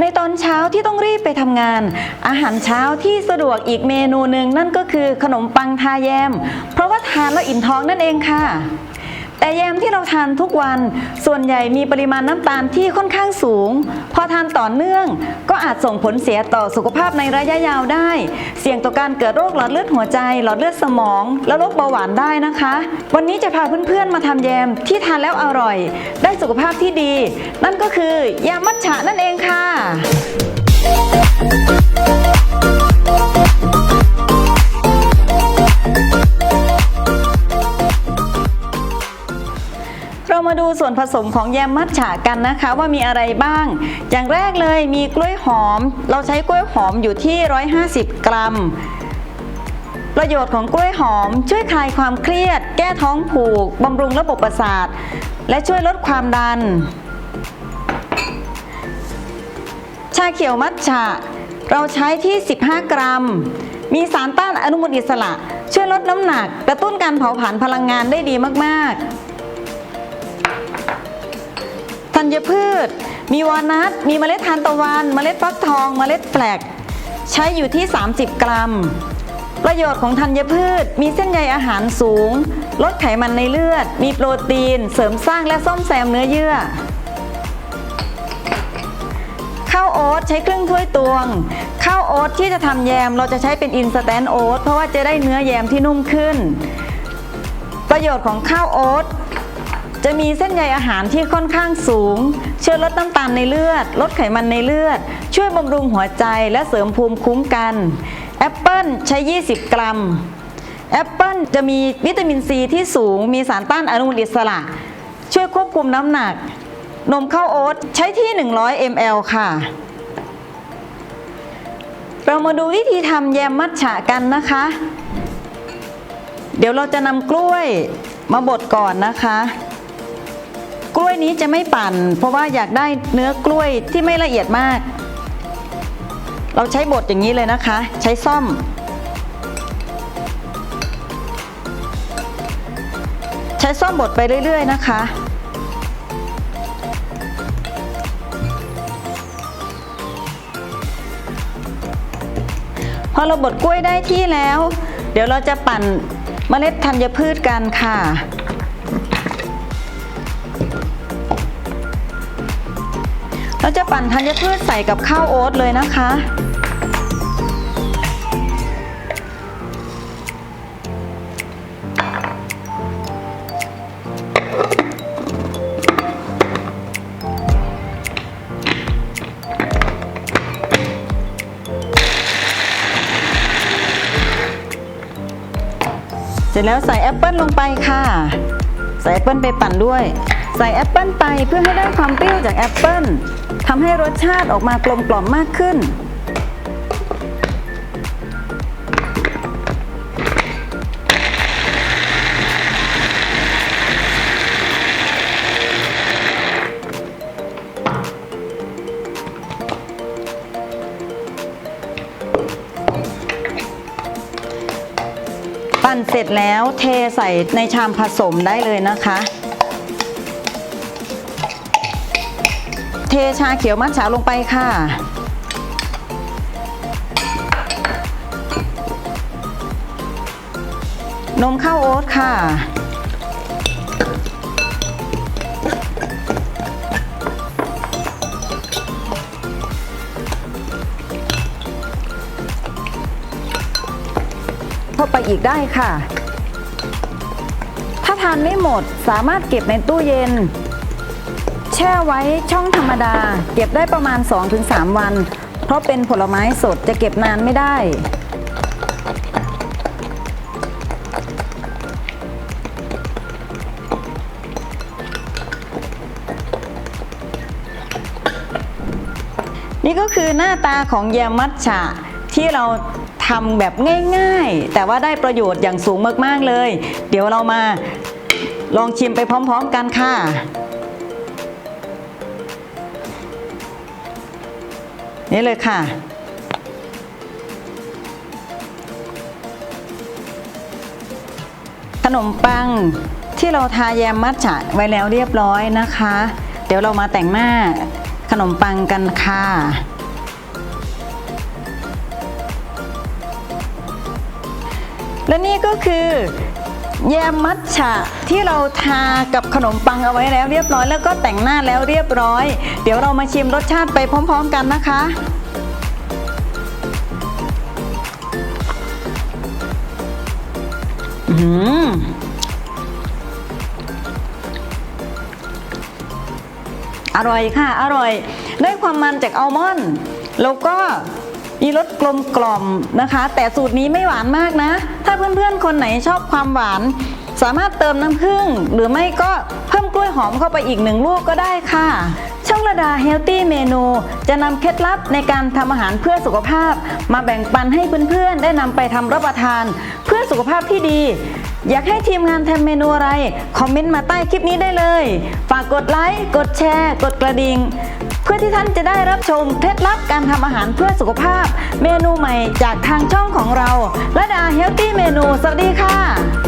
ในตอนเช้าที่ต้องรีบไปทำงาน อาหารเช้าที่สะดวกอีกเมนูหนึ่งนั่นก็คือขนมปังทาแยม เพราะว่าทานแล้วอิ่มท้องนั่นเองค่ะ แต่แยมที่เราทานทุกวันส่วนใหญ่มีปริมาณน้ำตาลที่ค่อนข้างสูง พอทานต่อเนื่อง ก็อาจส่งผลเสียต่อสุขภาพในระยะยาวได้ เสี่ยงต่อการเกิดโรคหลอดเลือดหัวใจ หลอดเลือดสมอง และโรคเบาหวานได้นะคะ วันนี้จะพาเพื่อนๆมาทำแยมที่ทานแล้วอร่อย ได้สุขภาพที่ดี นั่นก็คือแยมมัทฉะนั่นเองค่ะ ส่วนผสมของแยมมัทฉะกันนะคะว่ามีอะไรบ้าง อย่างแรกเลยมีกล้วยหอม เราใช้กล้วยหอมอยู่ที่ 150 กรัม ประโยชน์ของกล้วยหอม ช่วยคลายความเครียด แก้ท้องผูกบำรุงระบบประสาท และช่วยลดความดัน ชาเขียวมัทฉะเราใช้ที่ 15 กรัม มีสารต้านอนุมูลอิสระ ช่วยลดน้ำหนัก กระตุ้นการเผาผลาญพลังงานได้ดีมาก ๆ ธัญพืช มีวานัทมีเมล็ดทานตะวัน เมล็ดฟักทอง เมล็ดแปลก ใช้อยู่ที่ 30 กรัม ประโยชน์ของธัญพืช มีเส้นใยอาหารสูง ลดไขมันในเลือด มีโปรตีน เสริมสร้างและซ่อมแซมเนื้อเยื่อข้าวโอ๊ตใช้ครึ่งถ้วยตวง ข้าวโอ๊ตที่จะทำแยมเราจะใช้เป็นอินสแตนต์โอ๊ตเพราะว่าจะได้เนื้อแยมที่นุ่มขึ้น ประโยชน์ของข้าวโอ๊ต จะมีเส้นใยอาหารที่ค่อนข้างสูง ช่วยลดน้ำตาลในเลือด ลดไขมันในเลือด ช่วยบำรุงหัวใจและเสริมภูมิคุ้มกันแอปเปิลใช้ 20 กรัมแอปเปิลจะมีวิตามินซีที่สูง มีสารต้านอนุมูลอิสระ ช่วยควบคุมน้ำหนัก นมข้าวโอ๊ตใช้ที่ 100 ml ค่ะ เรามาดูวิธีทำแยมมัทฉะกันนะคะ เดี๋ยวเราจะนำกล้วยมาบดก่อนนะคะ นี้จะไม่ปั่น เพราะว่าอยากได้เนื้อกล้วยที่ไม่ละเอียดมาก เราใช้บดอย่างนี้เลยนะคะ ใช้ซ่อม ใช้ซ่อมบดไปเรื่อย ๆ นะคะพอเราบดกล้วยได้ที่แล้ว เดี๋ยวเราจะปั่นเมล็ดธัญพืชกันค่ะ เราจะปั่นธัญพืชใส่กับข้าวโอ๊ตเลยนะคะ เสร็จแล้วใส่แอปเปิลลงไปค่ะ ใส่แอปเปิลไปปั่นด้วย ใส่แอปเปิลไปเพื่อให้ได้ความเปรี้ยวจากแอปเปิลทำให้รสชาติออกมากลมกล่อมมากขึ้น ปั่นเสร็จแล้วเทใส่ในชามผสมได้เลยนะคะ เทชาเขียวมัทฉะลงไปค่ะ นมข้าวโอ๊ตค่ะ เข้าไปอีกได้ค่ะ ถ้าทานไม่หมดสามารถเก็บในตู้เย็น ช่ไว้ช่องธรรมดา เก็บได้ประมาณ 2-3 วัน เพราะเป็นผลไม้สดจะเก็บนานไม่ได้ นี่ก็คือหน้าตาของแยมมัทฉะที่เราทำแบบง่ายๆ แต่ว่าได้ประโยชน์อย่างสูงมากๆเลย เดี๋ยวเรามาลองชิมไปพร้อมๆกันค่ะ นี่เลยค่ะ ขนมปังที่เราทาแยมมัทฉะไว้แล้วเรียบร้อยนะคะ เดี๋ยวเรามาแต่งหน้าขนมปังกันค่ะและนี่ก็คือ แยมมัทฉะที่เราทากับขนมปังเอาไว้แล้วเรียบร้อยแล้วก็แต่งหน้าแล้วเรียบร้อย เดี๋ยวเรามาชิมรสชาติไปพร้อม ๆ กันนะคะ อืมอร่อยค่ะ อร่อย ได้ความมันจากอัลมอนด์แล้วก็ มีรสกลมกล่อมนะคะ แต่สูตรนี้ไม่หวานมากนะ ถ้าเพื่อนๆคนไหนชอบความหวาน สามารถเติมน้ำผึ้งหรือไม่ก็เพิ่มกล้วยหอมเข้าไปอีกหนึ่งลูกก็ได้ค่ะ ช่องระดาเฮลตี้เมนูจะนำเคล็ดลับในการทำอาหารเพื่อสุขภาพ มาแบ่งปันให้เพื่อนๆได้นำไปทำรับประทาน เพื่อสุขภาพที่ดีอยากให้ทีมงานทำเมนูอะไร คอมเมนต์มาใต้คลิปนี้ได้เลย ฝากกดไลค์ กดแชร์ กดกระดิ่ง พื่อที่ท่านจะได้รับชมเคล็ดลับการทำอาหารเพื่อสุขภาพ เมนูใหม่จากทางช่องของเราและดาเฮลตี้เมนูสวัสดีค่ะ